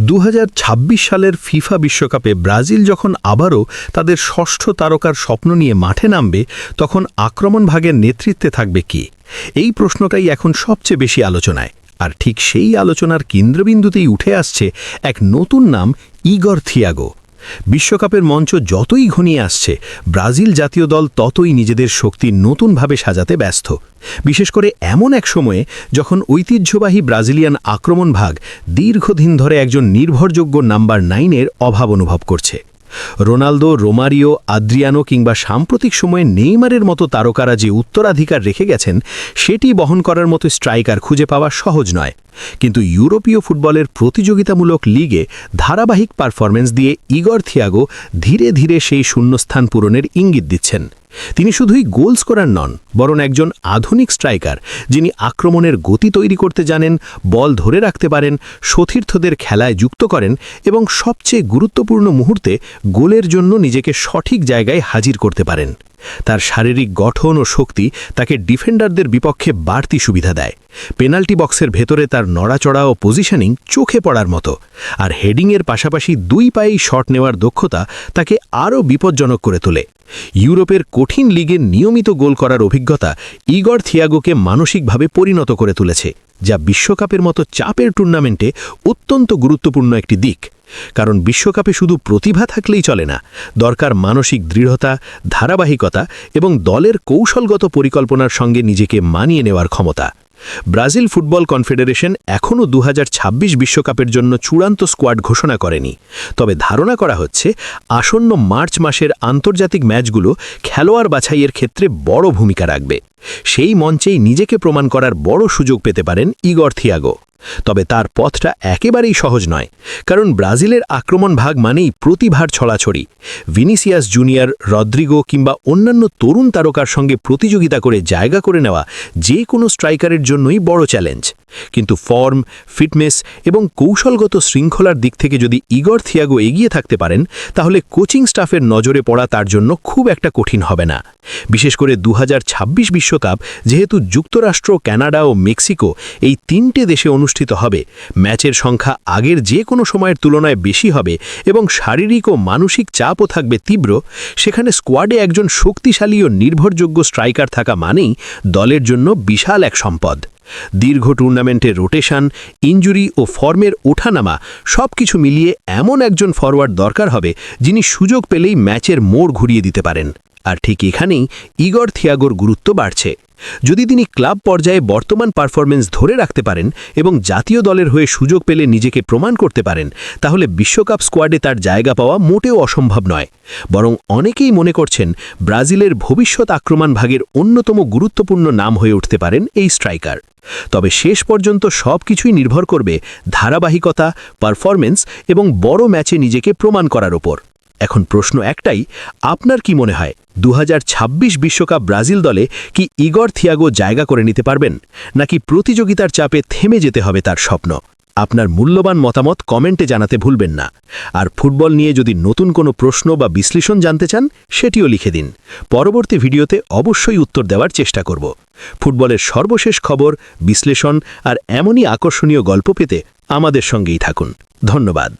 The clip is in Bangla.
দু হাজার ছাব্বিশ সালের ফিফা বিশ্বকাপে ব্রাজিল যখন আবারও তাদের ষষ্ঠ তারকার স্বপ্ন নিয়ে মাঠে নামবে, তখন আক্রমণ ভাগের নেতৃত্বে থাকবে কি? এই প্রশ্নটাই এখন সবচেয়ে বেশি আলোচনায়। আর ঠিক সেই আলোচনার কেন্দ্রবিন্দুতেই উঠে আসছে এক নতুন নাম, ইগর থিয়াগো। বিশ্বকাপের মঞ্চ যতই ঘনিয়ে আসছে, ব্রাজিল জাতীয় দল ততই নিজেদের শক্তি নতুনভাবে সাজাতে ব্যস্ত। বিশেষ করে এমন এক সময়ে যখন ঐতিহ্যবাহী ব্রাজিলিয়ান আক্রমণ ভাগ দীর্ঘদিন ধরে একজন নির্ভরযোগ্য নাম্বার নাইনের অভাব অনুভব করছে। রোনালদো, রোমারিও, আদ্রিয়ানো কিংবা সাম্প্রতিক সময়ে নেইমারের মতো তারকারা যে উত্তরাধিকার রেখে গেছেন, সেটি বহন করার মতো স্ট্রাইকার খুঁজে পাওয়া সহজ নয়। কিন্তু ইউরোপীয় ফুটবলের প্রতিযোগিতামূলক লিগে ধারাবাহিক পারফরমেন্স দিয়ে ইগর থিয়াগো ধীরে ধীরে সেই শূন্যস্থান পূরণের ইঙ্গিত দিচ্ছেন। তিনি শুধুই গোল স্কোরার নন, বরং একজন আধুনিক স্ট্রাইকার, যিনি আক্রমণের গতি তৈরি করতে জানেন, বল ধরে রাখতে পারেন, সতীর্থদের খেলায় যুক্ত করেন এবং সবচেয়ে গুরুত্বপূর্ণ মুহূর্তে গোলের জন্য নিজেকে সঠিক জায়গায় হাজির করতে পারেন। তার শারীরিক গঠন ও শক্তি তাকে ডিফেন্ডারদের বিপক্ষে বাড়তি সুবিধা দেয়। পেনাল্টি বক্সের ভেতরে তার নড়াচড়া ও পজিশনিং চোখে পড়ার মতো। আর হেডিংয়ের পাশাপাশি দুই পায়েই শট নেওয়ার দক্ষতা তাকে আরও বিপজ্জনক করে তোলে। ইউরোপের কঠিন লিগের নিয়মিত গোল করার অভিজ্ঞতা ইগর থিয়াগোকে মানসিকভাবে পরিণত করে তুলেছে, যা বিশ্বকাপের মতো চাপের টুর্নামেন্টে অত্যন্ত গুরুত্বপূর্ণ একটি দিক। কারণ বিশ্বকাপে শুধু প্রতিভা থাকলেই চলে না, দরকার মানসিক দৃঢ়তা, ধারাবাহিকতা এবং দলের কৌশলগত পরিকল্পনার সঙ্গে নিজেকে মানিয়ে নেওয়ার ক্ষমতা। ব্রাজিল ফুটবল কনফেডারেশন এখনও দু বিশ্বকাপের জন্য চূড়ান্ত স্কোয়াড ঘোষণা করেনি। তবে ধারণা করা হচ্ছে, আসন্ন মার্চ মাসের আন্তর্জাতিক ম্যাচগুলো খেলোয়াড় বাছাইয়ের ক্ষেত্রে বড় ভূমিকা রাখবে। সেই মঞ্চেই নিজেকে প্রমাণ করার বড় সুযোগ পেতে পারেন ইগর থিয়াগো। তবে তার পথটা একেবারেই সহজ নয়, কারণ ব্রাজিলের আক্রমণ ভাগ মানেই প্রতিভার ছড়াছড়ি। ভিনিসিয়াস জুনিয়র, রদ্রিগো কিংবা অন্যান্য তরুণ তারকার সঙ্গে প্রতিযোগিতা করে জায়গা করে নেওয়া যে কোনো স্ট্রাইকারের জন্যই বড় চ্যালেঞ্জ। কিন্তু ফর্ম ফিটনেস এবং কৌশলগত শৃঙ্খলার দিক থেকে যদি ইগর থিয়াগো এগিয়ে থাকতে পারেন, তাহলে কোচিং স্টাফের নজরে পড়া তার জন্য খুব একটা কঠিন হবে না। বিশেষ করে দু বিশ্বকাপ, যেহেতু যুক্তরাষ্ট্র, কানাডা ও মেক্সিকো এই তিনটে দেশে অনুষ্ঠিত হবে, ম্যাচের সংখ্যা আগের যে কোনো সময়ের তুলনায় বেশি হবে এবং শারীরিক ও মানসিক চাপও থাকবে তীব্র, সেখানে স্কোয়াডে একজন শক্তিশালী ও নির্ভরযোগ্য স্ট্রাইকার থাকা মানেই দলের জন্য বিশাল এক সম্পদ। দীর্ঘ টুর্নামেন্টের রোটেশন, ইঞ্জুরি ও ফর্মের ওঠানামা সব কিছু মিলিয়ে এমন একজন ফরওয়ার্ড দরকার হবে যিনি সুযোগ পেলেই ম্যাচের মোড় ঘুরিয়ে দিতে পারেন। আর ঠিক এখানেই ইগর থিয়াগোর গুরুত্ব বাড়ছে। যদি তিনি ক্লাব পর্যায়ে বর্তমান পারফরমেন্স ধরে রাখতে পারেন এবং জাতীয় দলের হয়ে সুযোগ পেলে নিজেকে প্রমাণ করতে পারেন, তাহলে বিশ্বকাপ স্কোয়াডে তার জায়গা পাওয়া মোটেও অসম্ভব নয়। বরং অনেকেই মনে করছেন ব্রাজিলের ভবিষ্যৎ আক্রমণ ভাগের অন্যতম গুরুত্বপূর্ণ নাম হয়ে উঠতে পারেন এই স্ট্রাইকার। তবে শেষ পর্যন্ত সব কিছুই নির্ভর করবে ধারাবাহিকতা পারফরমেন্স এবং বড় ম্যাচে নিজেকে প্রমাণ করার ওপর। এখন প্রশ্ন একটাই, আপনার কি মনে হয় দু বিশ্বকাপ ব্রাজিল দলে কি ইগর থিয়াগো জায়গা করে নিতে পারবেন, নাকি প্রতিযোগিতার চাপে থেমে যেতে হবে তার স্বপ্ন? আপনার মূল্যবান মতামত কমেন্টে জানাতে ভুলবেন না। আর ফুটবল নিয়ে যদি নতুন কোনো প্রশ্ন বা বিশ্লেষণ জানতে চান, সেটিও লিখে দিন। পরবর্তী ভিডিওতে অবশ্যই উত্তর দেওয়ার চেষ্টা করব। ফুটবলের সর্বশেষ খবর, বিশ্লেষণ আর এমনই আকর্ষণীয় গল্প পেতে আমাদের সঙ্গেই থাকুন। ধন্যবাদ।